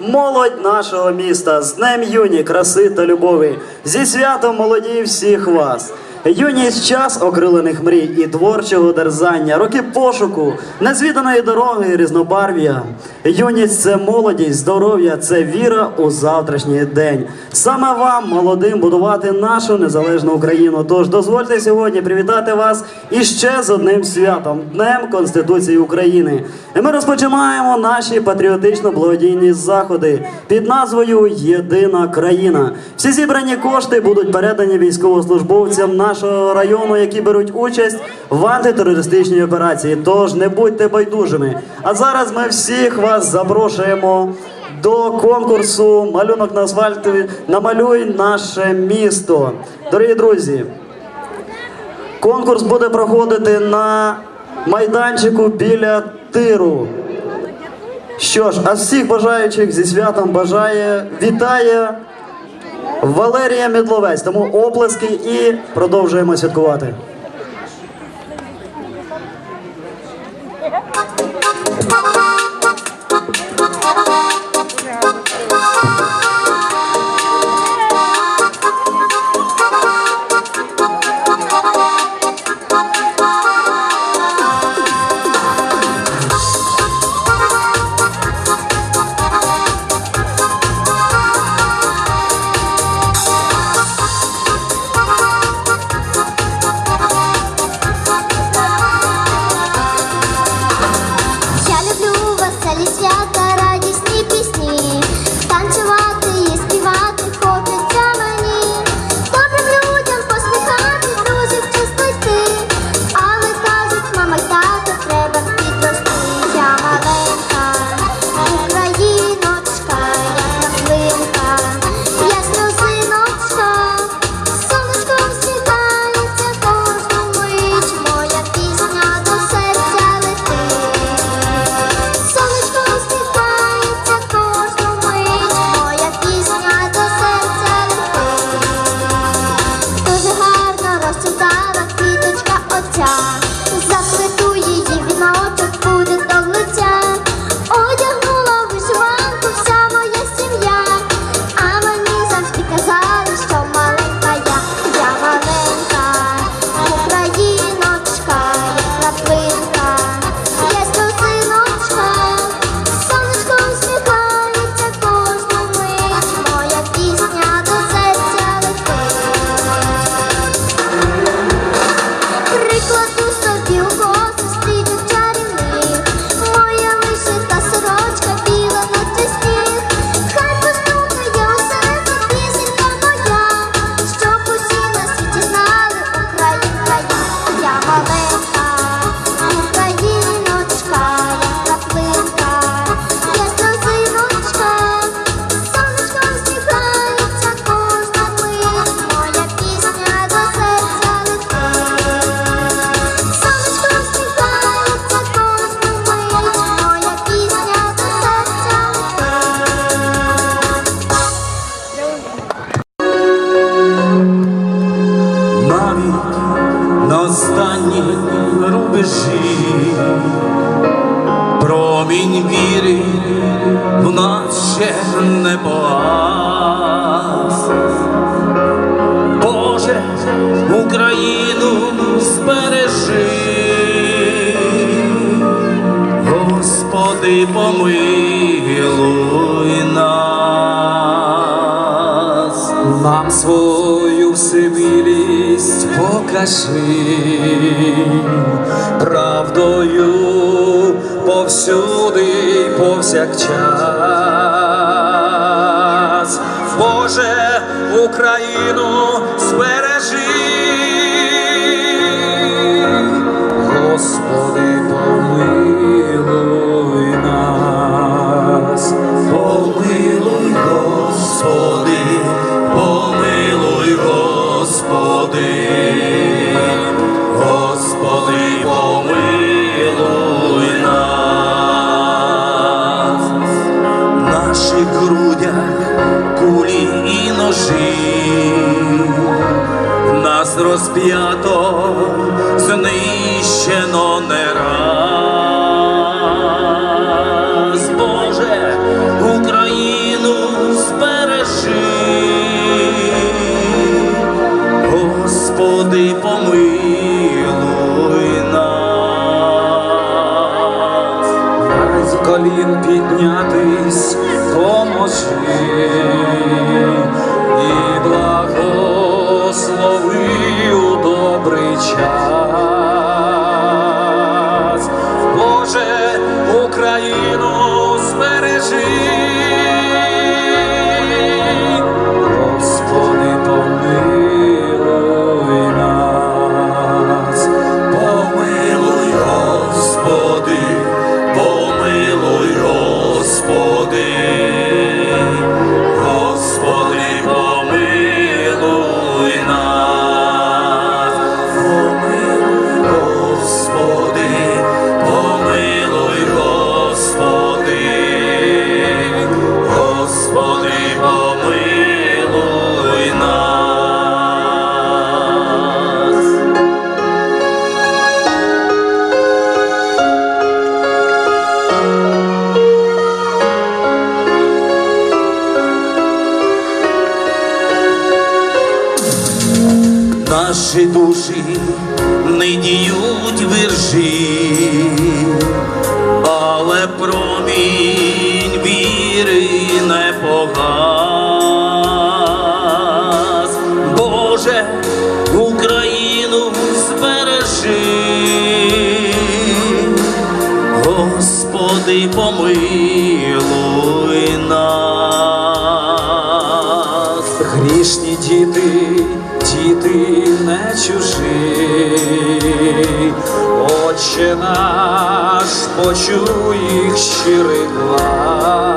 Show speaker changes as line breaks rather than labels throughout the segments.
молодь нашого міста з Днем юні, краси та любові. Зі святом молоді всіх вас. Юність час окрилених мрій і творчого дерзання, роки пошуку, незвіданої дороги, різнобарв'я. Юність це молодість, здоров'я, це віра у завтрашній день. Саме вам, молодим, будувати нашу незалежну Україну. Тож дозвольте сьогодні привітати вас іще з одним святом Днем Конституції України. І ми розпочинаємо наші патріотично-благодійні заходи під назвою Єдина країна. Всі зібрані кошти будуть передані військовослужбовцям нашого району, які беруть участь в антитерористичній операції. Тож не будьте байдужими. А зараз ми всіх вас запрошуємо. До конкурсу малюнок на асфальті намалюй наше місто. Дорогі друзі, конкурс буде проходити на майданчику біля тиру. Що ж, а всіх бажаючих зі святом бажає, вітає Валерія Медловець. Тому оплески і продовжуємо святкувати.
Господи, помилуй нас.
Нам свою всемилість покажи, правдою повсюди, повсякчас. Боже, Україну Господи, води
помий. милости помилуй нас.
Грішні діти, діти не чужі, Отче наш, почуй їх щирий глас.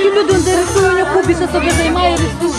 Скільки людей рисує, кубіса собі займає рисує.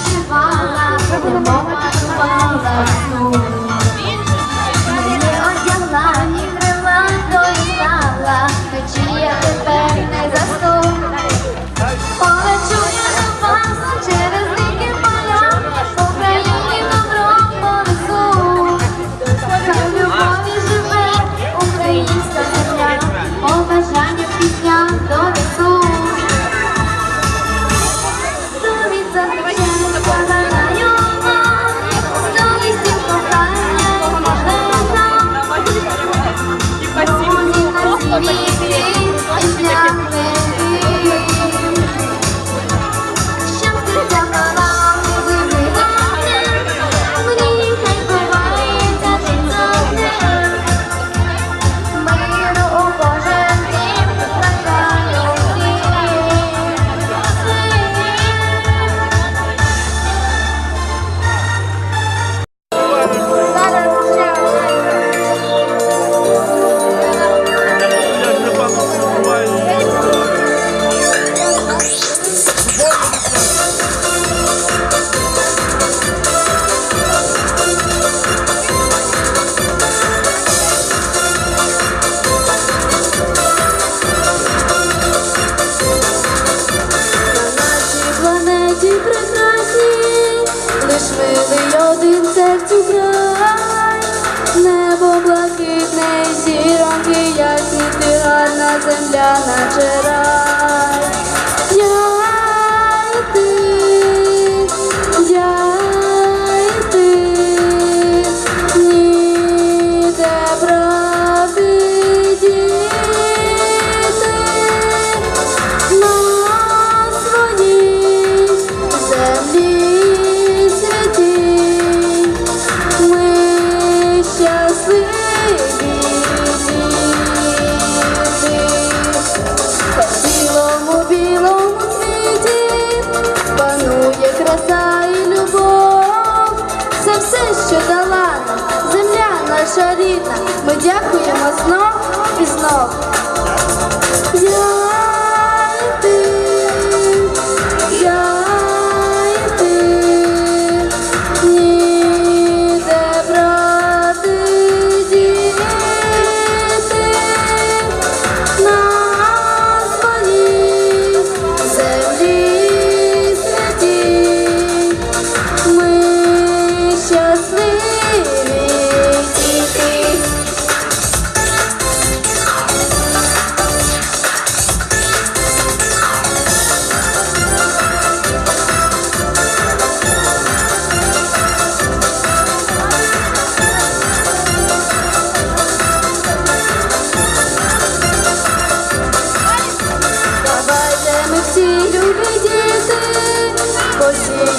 наша рідна, ми дякуємо знов і знов.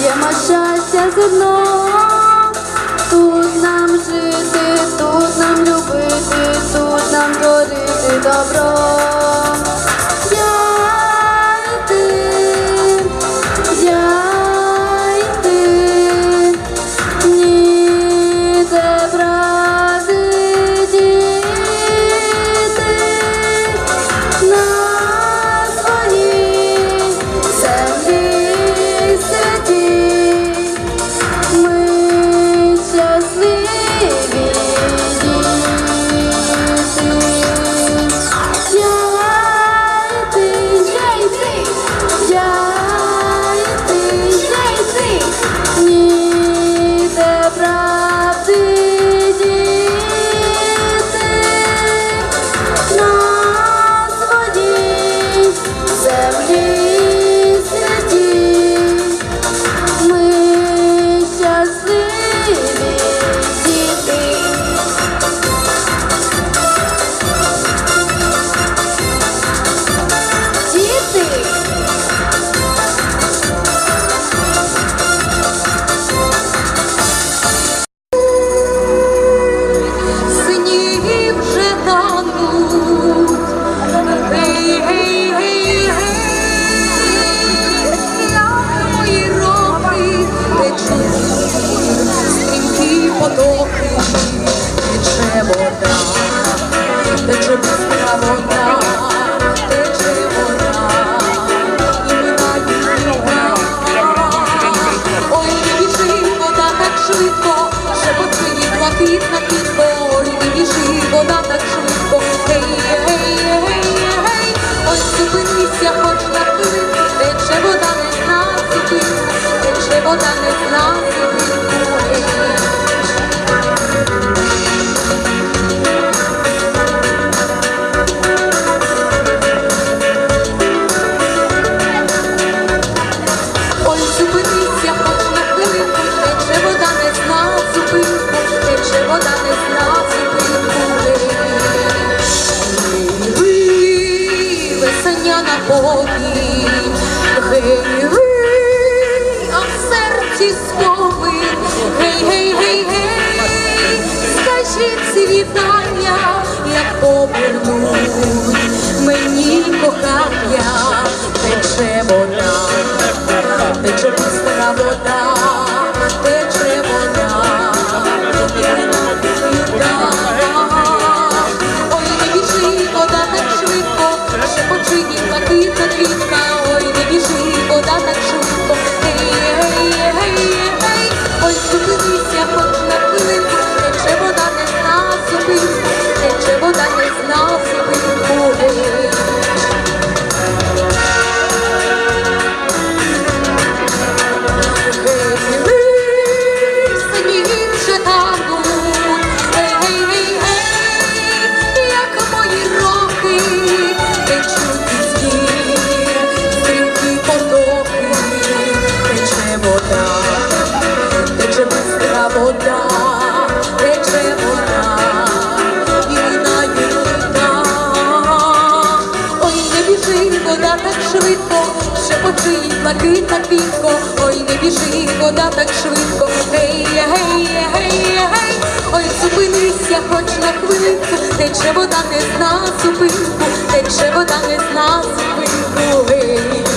Є щастя зерно, тут нам жити, тут нам любити, тут нам творити добро.
ボタンですよ обірнув мені кохання, тече вода, тече пуста вода. тече бистра вода, тече вода, вільна юрта, ой, не біжи, вода так швидко, шепочить блакитна квітко, ой, не біжи, вода так швидко, гей, гей, гей, гей, ой, зупинися, хоч на хвилинку, тече вода не зна зупинку, тече вода не зна зупинку, гей.